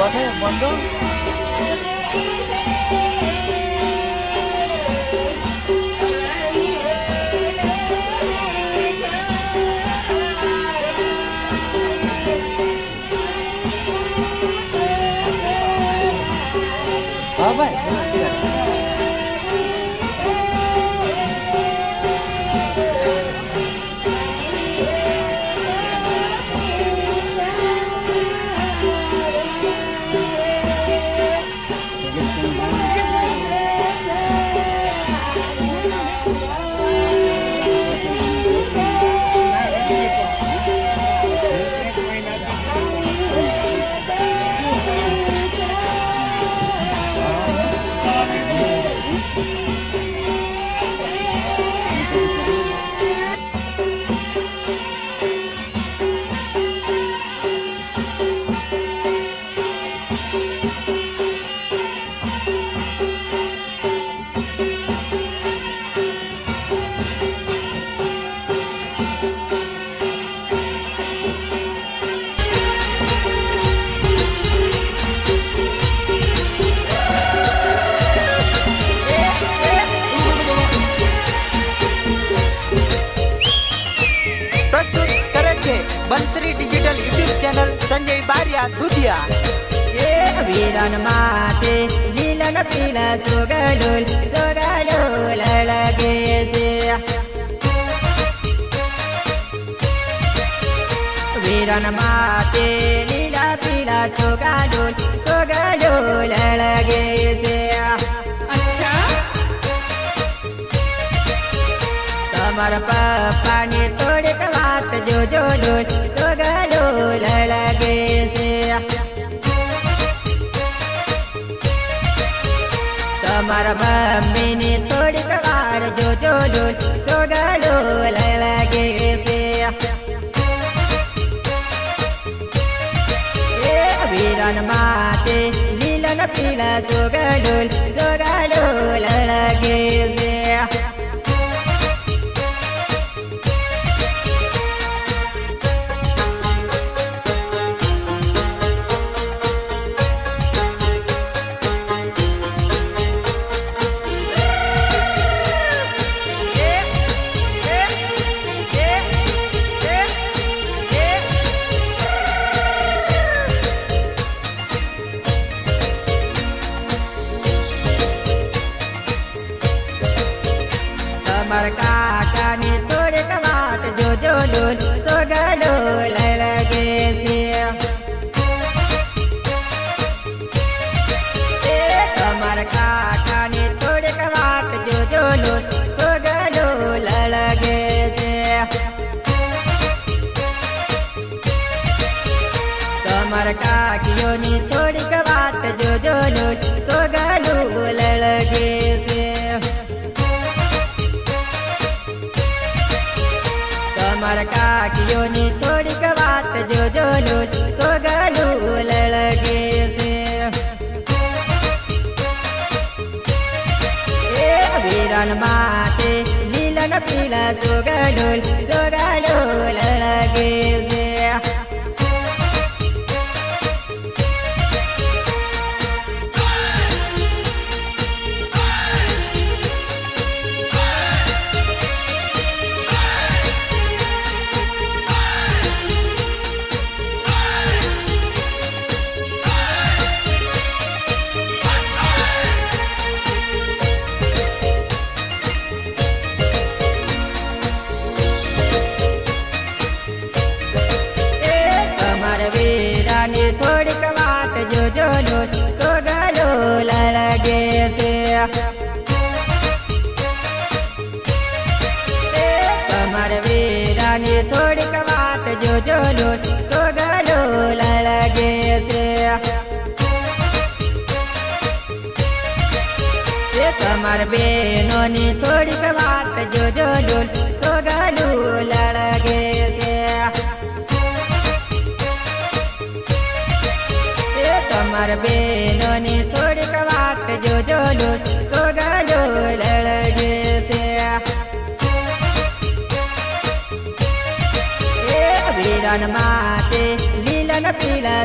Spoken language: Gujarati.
What happened, Wanda? બારિયા દુધિયા એ વીરન માતે લીલન પીલા સોગડોલ સોગડોલ લગે છે. વીરન માતે લીલા પીલા સોગડોલ સોગડોલ લગે છે. તમારા પપ્પાની થોડીક તમારા મમ્મીની થોડીક વાર જોજો જો સોગડો લાગે છે. વીરન માતે લીલન પીલા સોગડોલ કાકાની થોડીક વાત જોજો ડોલ. સોગડો જોજો ડોલ સોગડું છે એ વીરન માતે લીલન પીલા સોગડોલ સોગડોલ થોડીક વાત જોજો તો સોગડોલ લગે છે. તમાર બેનો ની થોડીક વાત જોજો ડોલ સોગડોલ લગે છે. તમાર બેનો ની થોડીક વાત જોજો ડોલ સોગડોલ એ વીરન માટે લીલન પીલા